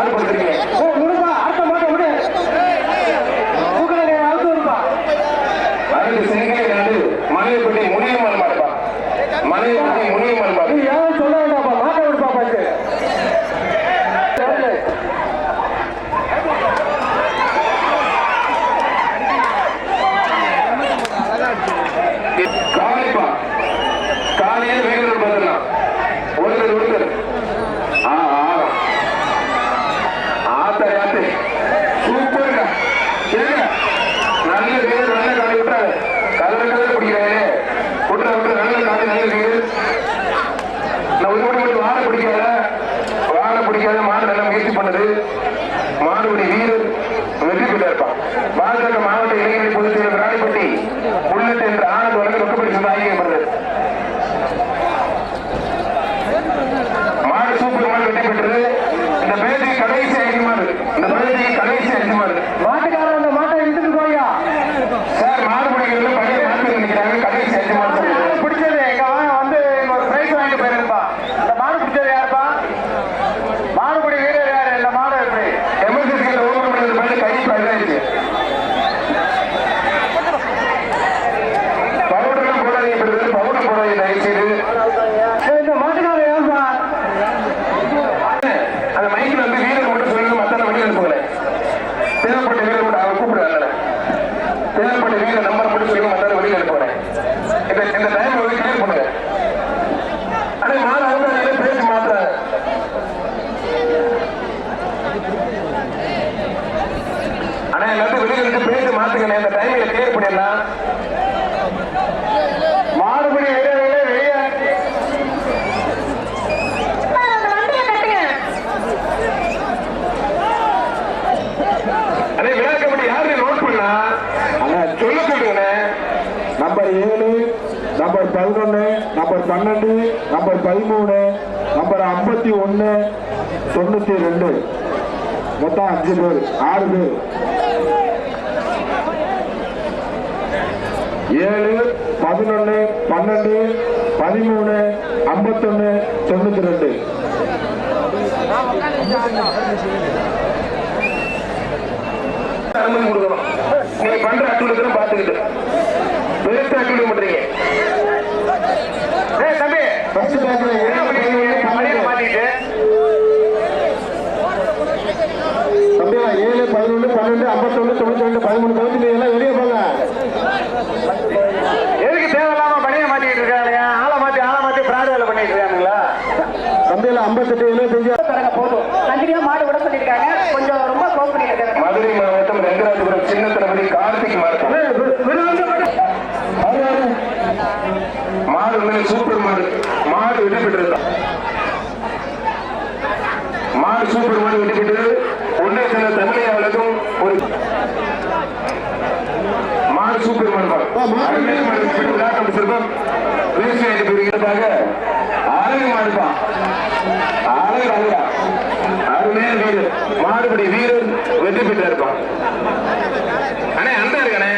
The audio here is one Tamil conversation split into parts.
பாடுபடுகிறீங்க நான் ஒரு மட்டும் வாழ பிடிக்காது வெளியில இருப்பாங்க இந்த இந்த டைம் வந்து கிளியர் பண்ணுங்க. அதே மாதிரி அவங்க பேசி மாத்த ஆனா எல்லாத்தையும் வெளியே இருந்து பேசி மாத்துங்க இந்த நம்பர் பன்னெண்டு நம்பர் பதிமூணு நம்பர் ஐம்பத்தி ஒன்று தொண்ணூற்றி ரெண்டு. மொத்தம் அஞ்சு பேர் ஆறு பேர். ஏழு பதினொன்று பன்னெண்டு பதிமூணு ஐம்பத்தொன்று தொண்ணூற்றி ரெண்டு. அனுமதி கொடுக்கணும். நீங்க பண்ற அட்டுகளுக்கு பார்த்துக்கிட்டு. பெருசு அட்டுகளுக்கு பண்றீங்க ஏழு பதினொன்று பன்னெண்டு ஐம்பத்தொன்று தொண்ணூத்தி ரெண்டு பதிமூணு பதினஞ்சு எல்லாம் வெளியே போங்க. ஆறு சூப்பர் ஒன் எடுக்கிறது ஒன்றை சில தமிழகம் ஒரு மார் சூப்பர் சிற்பம் பேசி அனுப்பியிருக்கிறதாக அழகு மாடுபா அழகு அழகா. அருமையான வீரர். மாறுபடி வீரர் வெற்றி பெற்றா இருப்பான் அண்ணே. அந்த இருக்கண்ணே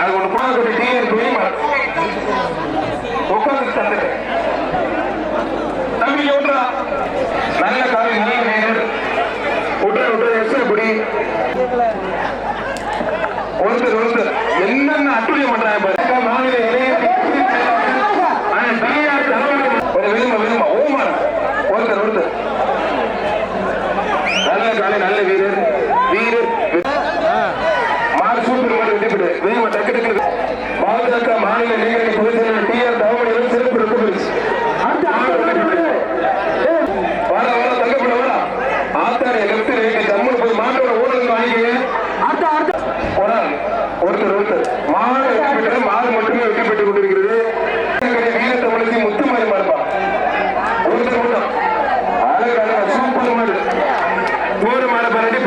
அது ஒன்று போனக்கூடிய டிஎன் போய் உட்காந்து அட்டுழியம் பண்றாங்க பாரு. மாடு. ஒரு மாடு பண்ணிட்டு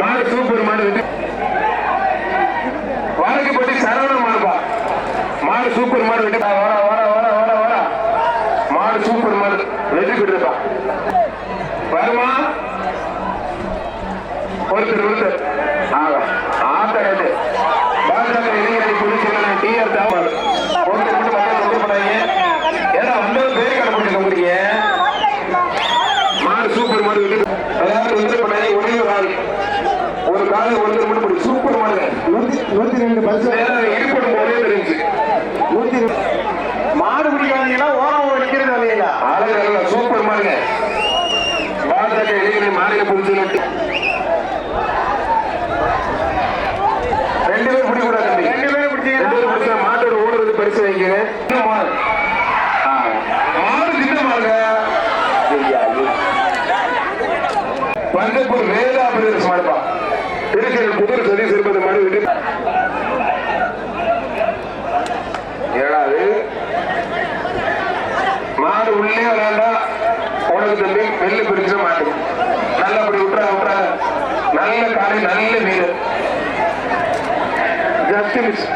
மாடு சூப்பர் மாடு விட்டு. வாழைக்கு போட்டி சரவண மாடுப்பா. மாடு சூப்பர் மாடு விட்டு. வர வர வர வர வர மாடு சூப்பர் மாடு வெற்றி கிட்டுப்பா வருமா? ஒருத்தர் ஒருத்தர். ஆகா கமிட்டி ரெண்டு பேரும் பிடிக்கூடாது தம்பி. ரெண்டு பேரும் பிடிச்சீங்க ரெண்டு பேரும் பிடிச்சா மாட்டோட ஓனருக்கு பரிசு வைக்கிறேன் ஆறு திட்டமாக பந்தப்பூர் வேலா பிரதேசம் மாடுப்பா. திருச்சியில் புதூர் சதீஷ் இருப்பது மாடு ஏழாவது. மாடு உள்ளே வேண்டாம் உனக்கு தம்பி வெள்ளி பிரிச்சு மாட்டேன் activists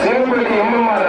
சிவம்பள்ளி எம்எம்ஆர்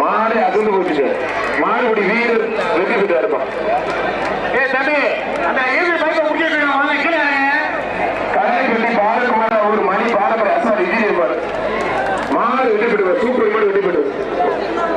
மாடு அகந்து போச்சுங்க மாடுபடி வீடு வெட்டி போயிட்டா இருப்பான் ஏ தம்பி அந்த ஏழு பைக்க முடியாது வாங்க கீழே கல்லைப்பட்டி பாலகுமார் அவர் மணி பாலகுமார் அசார் இது இருப்பாரு மாடு வெட்டி போயிடுவார் சூப்பர் மாடு வெட்டி போயிடுவார்